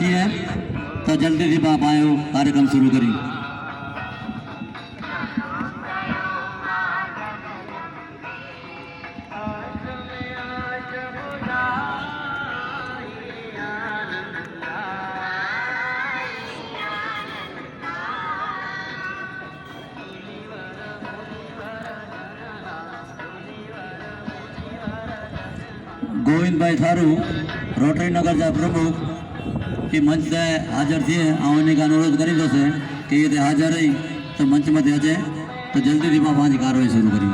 थी है तो जल्दी थी बाप आयो कार्यक्रम शुरू करी ગોવિંદભાઈ થારું રોટરી નગર જા પ્રમુખ कि मंच से हाजर थे आने का अनुरोध करी तो हाजर रही तो मंच में अचे तो जल्दी थी वहाँ कार्रवाई शुरू करी।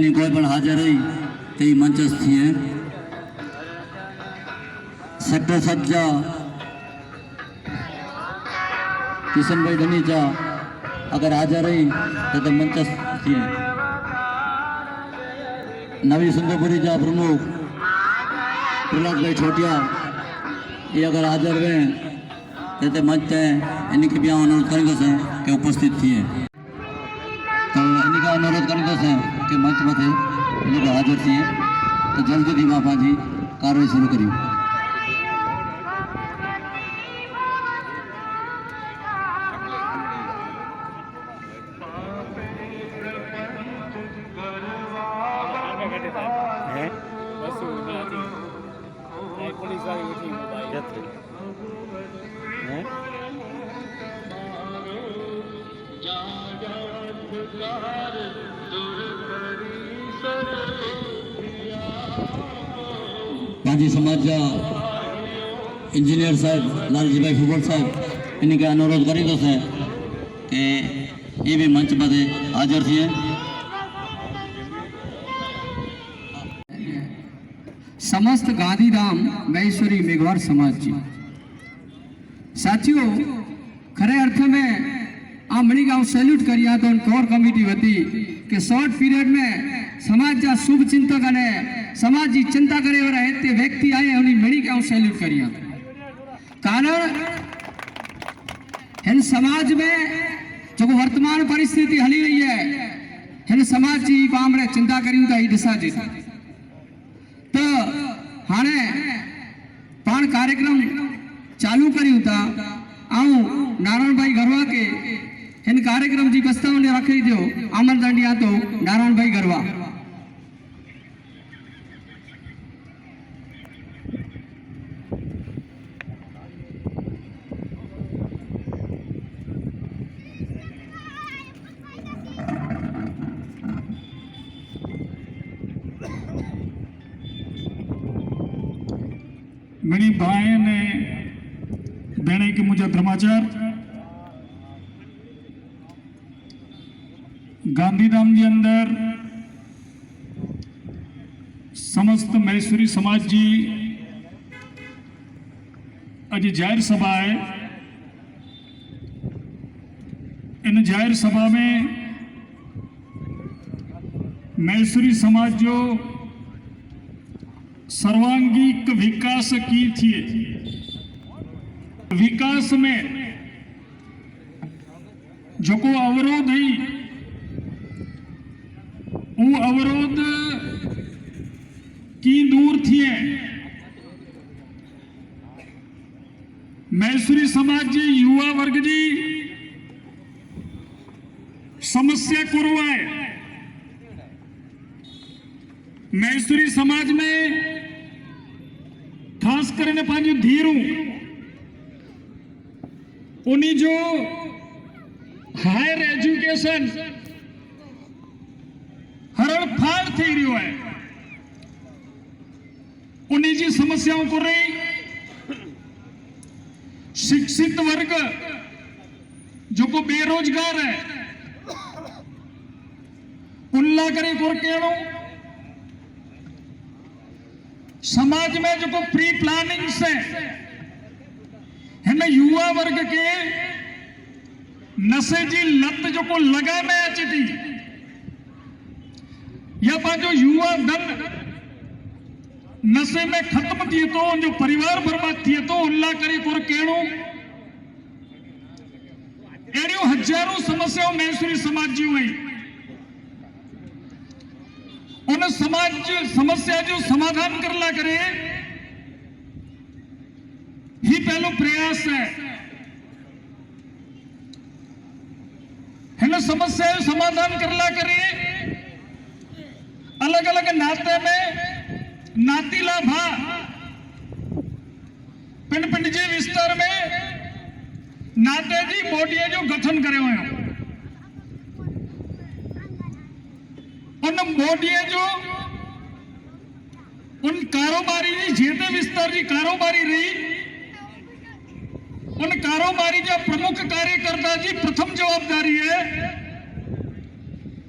नहीं कोई हाजर रही तो ये मंच थी है। सेक्टर सज्जा, किशन भाई धनीचा, अगर हाजर रही तो तो मंच थी नवी सुंदरपुरी जा प्रमुख, प्रहलाद भाई छोटिया ये अगर हाजिर हुए रहते मंच है। इन्हीं के भी अनुरोध करेंगे से कि उपस्थित थी तो इनका अनुरोध करेंगे मंच में थे इन्हीं हाजिर थी तो जल्दी थी बापा जी, कार्रवाई शुरू करी गांधी समाज जा इंजीनियर साहब लालजीभाई फुगल साहब इनके अनुरोध करी तो से कि ये भी मंच पर हाजिर थे समस्त गांधीधाम महेश्वरी मेघवार समाज जी साथियों खरे अर्थ में आ मणिगाव सैल्यूट कर कोर कमिटी वती के शॉर्ट पीरियड में समाज जा शुभ चिंतक ने समाज की चिंता करे वाला इतने व्यक्ति आए, उन्हें मणिगाव सैल्यूट कर कारण इन समाज में जो वर्तमान परिस्थिति हली रही है इन समाज की पामरे चिंता करी तो ये दिशा जी तो हाँ पान कार्यक्रम चालू करूँ था आऊँ नारायण भाई गरवा के એને કાર્યક્રમજી પ્રસ્તાવને રાખી દો આમંત્રણ યાતો નારાયણભાઈ ગરવા. મણિભાઈ અને દૈનિક મુજબ સમાચાર ગાંધીધામની અંદર સમસ્ત મહેશ્વરી સમાજજી આજે જાહેર सभा है इन जाहिर सभा में महेश्वरी समाज जो सर्वांगीक विकास की थी विकास में जो को अवरोध ही वो अवरोध की दूर थी मैसूरी समाज जी युवा वर्ग जी समस्या कुरवा है मैसूरी समाज में ખાસ કરીને પાછું ધીરું ઉની જો હાયર એજ્યુકેશન હરણફાળ થઈ રહ્યો है उन्हीं जी समस्याओं को रही शिक्षित वर्ग जो को बेरोजगार है उल्ला करे को केड़ो समाज में जो को प्री प्लानिंग से हिन युवा वर्ग के नशे जी लत जो को लगा में अचे थी या पंहिंजो युवा धन नशे में खत्म थिए थो जो परिवार बर्बाद थिए थो उल्ला करे कोर कहिड़ो अहिड़ियूं हज़ारों समस्याऊं मैसूरी समाज जूं आहिनि उन समाज समस्या जो समाधान करला करे, ही पहले प्रयास है। हिन समस्या समाधान करला करे अलग अलग नाते में नातीला भा पिंड पिंड जे विस्तार में नाते जी बॉडीअ जो गठन करियो हुयो उन बॉडीअ जो उन कारोबारी जी जेते विस्तार जी कारोबारी रही उन कारोबारी जा प्रमुख कार्यकर्ता जी प्रथम जवाबदारी है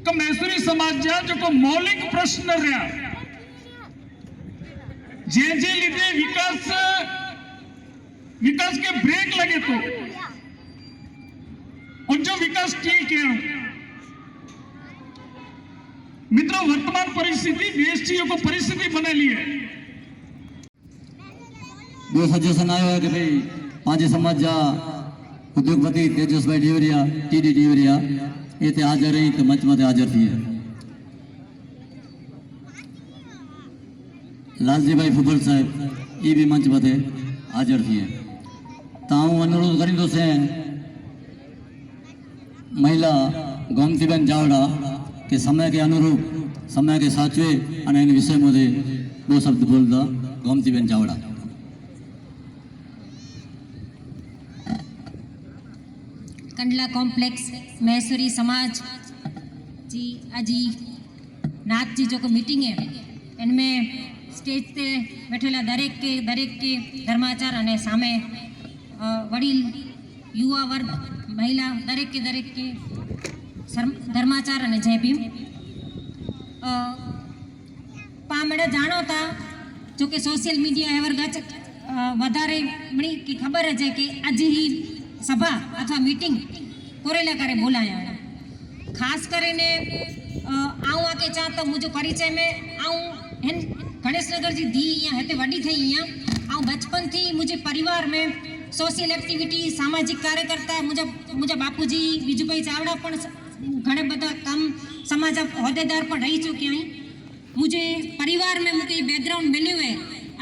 कि मैसूरी समाज जा जेको मौलिक प्रश्न रहा जंहिंजे લીધે વિકાસ વિકાસ के ब्रेक लगे तो उनजो विकास कीअं करणो मित्रों वर्तमान परिस्थिति देश जी जेको परिस्थिति बनेली है ॿियो सजेशन आयो आहे की भई पंहिंजे समाज जा उद्योगपति तेजस भाई ॾेवरिया टी डी इतने हाजिर रही तो मंच मत हाजिर थी लालजी भाई फुबल साहब, ये भी मंच मत हाजिर थी अनुरोध कर महिला गोमतीबेन जावड़ा, के समय के अनुरूप, समय के साचवे और विषय में दो शब्द बोलता गोमतीबेन जावड़ा। कंडला कॉम्प्लेक्स मैसूरी समाज जी अजी नाथ जी जेको मीटिंग है इनमें स्टेज ते वेठेला दरेक के दरेक के धर्माचार अने सामे अ, वडील युवा वर्ग महिला दरेक के दरेक के સર- ધર્માચાર અને જય ભીમ અ, પામણે જાણો તા જો કે સોશિયલ મીડિયા એવર ગચ અ, વધારે મણી કે ખબર છે કે આજે ही સભા અથવા મીટિંગ કોરેલા કરે બોલાયા ખાસ કરીને अ, आऊं आके चाह तो मुझे परिचय में आऊं हिन गणेश नगर जी धी यहाँ हिते वॾी थी यहाँ ऐं बचपन थी मुंहिंजे परिवार में सोशल एक्टिविटी सामाजिक कार्यकर्ता मुंहिंजा मुंहिंजा बापूजी विजूभाई चावड़ा पण स- घणे બધા કામ સમાજ હોદ્દેદાર પણ રહી ચૂક્યા અહીં मुझे परिवार में मूंखे बैकग्राउंड मिलियो है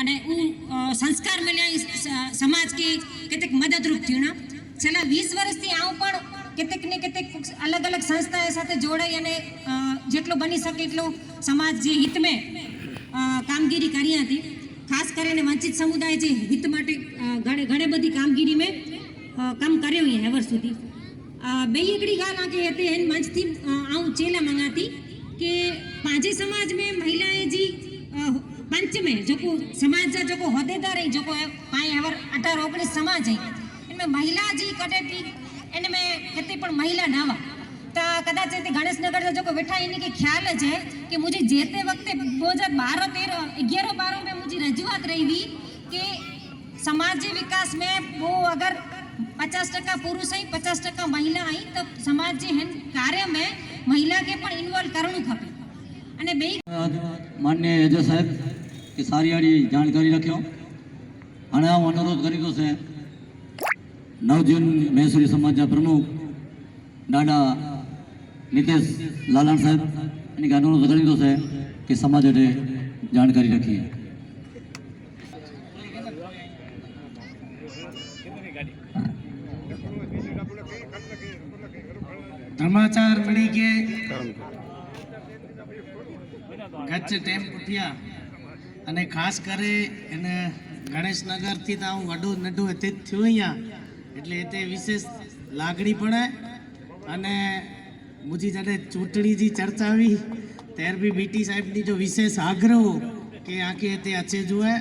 અને હું અ, સંસ્કાર મળ્યા ઈ સ- સમાજ કે કેતેક મદદરૂપ થયું ના છેલ્લા વીસ વર્ષથી આવું પણ કેતેક ને કેતેક અલગ અલગ સંસ્થાઓ સાથે જોડાઈ અને અ, જેટલો બની શકે એટલો સમાજ જે હિતમે અ, કામગીરી કરી હતી ખાસ કરીને વંચિત સમુદાય જે હિત માટે અ, ઘણે ઘણી બધી કામગીરી મેં અ, કામ કર્યો અહીં હેવર સુધી अ, ॿई हिकिड़ी ॻाल्हि आहे की हिते हिन मंच थी अ, आऊं चेल मङा थी की पंहिंजे समाज में महिलाएं जी अ, पंच में जेको समाज जा जेको उहिदेदार आहिनि जेको पाण हवर अठारह ओगणीस समाज आहे इनमें महिला जी कॾहिं बि इनमें हिते पण महिला न हुआ त कदाच हिते गणेश नगर जा जेको वेठा आहिनि खे ख़्यालु अचे की मुंहिंजी जेते वक़्तु ॿ हज़ार ॿारहं तेरहं ग्यारहं ॿारहं में मुंहिंजी रजूआत रही हुई की समाज जे विकास में वो अगर पचास टका पुरुष आई पचास टका महिला आई त समाज जे हिन कार्य में महिला खे પણ ઇન્વોલ્વ કરવું ખપે અને બે માન્ય એજે સાહેબ કે સારી આડી જાણકારી રખ્યો અને હું અનુરોધ કરી દો છે નવજીવન મહેસુરી સમાજના પ્રમુખ દાદા નીતેશ લાલાણ સાહેબ એની અનુરોધ કરી દો છે કે સમાજ માટે જાણકારી રાખીએ. સમાચાર મળી કે ગચ્છ ટેમ ઉઠ્યા. અને ખાસ કરે એને ગણેશનગરથી તો હું વડું નડું તે જ થયું અહીંયા. એટલે તે વિશેષ લાગણી પણ અને મુજી જડે ચૂંટણી ચર્ચા આવી ત્યાર બી બીટી સાહેબની જો વિશેષ આગ્રહ કે આખી તે અચે જુએ,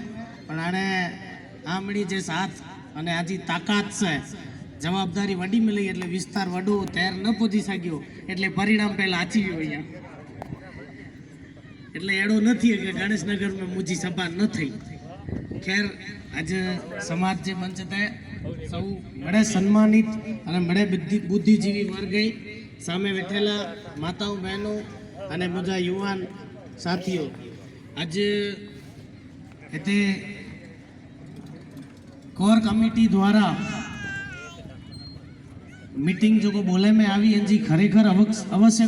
પણ આને આમણી જે સાથ અને આજી તાકાત છે, જવાબદારી વડી મળી એટલે વિસ્તાર વડો ત્યાર ન પહોંચી શક્યો, એટલે પરિણામ પહેલાં આચી ગયો અહીંયા. એટલે એડો નથી કે ગણેશનગરમાં મુજી સભા ન થઈ. ખેર, આજે સમાજ જે મંચ તે સૌ મળે સન્માનિત અને મળે બુદ્ધિ, બુદ્ધિજીવી વર્ગે સામે બેઠેલા માતાઓ, બહેનો અને બધા યુવાન સાથીઓ. આજે એતે કોર કમિટી દ્વારા મીટિંગ જો બોલે મેં આવી એની ખરેખર અવશ્ય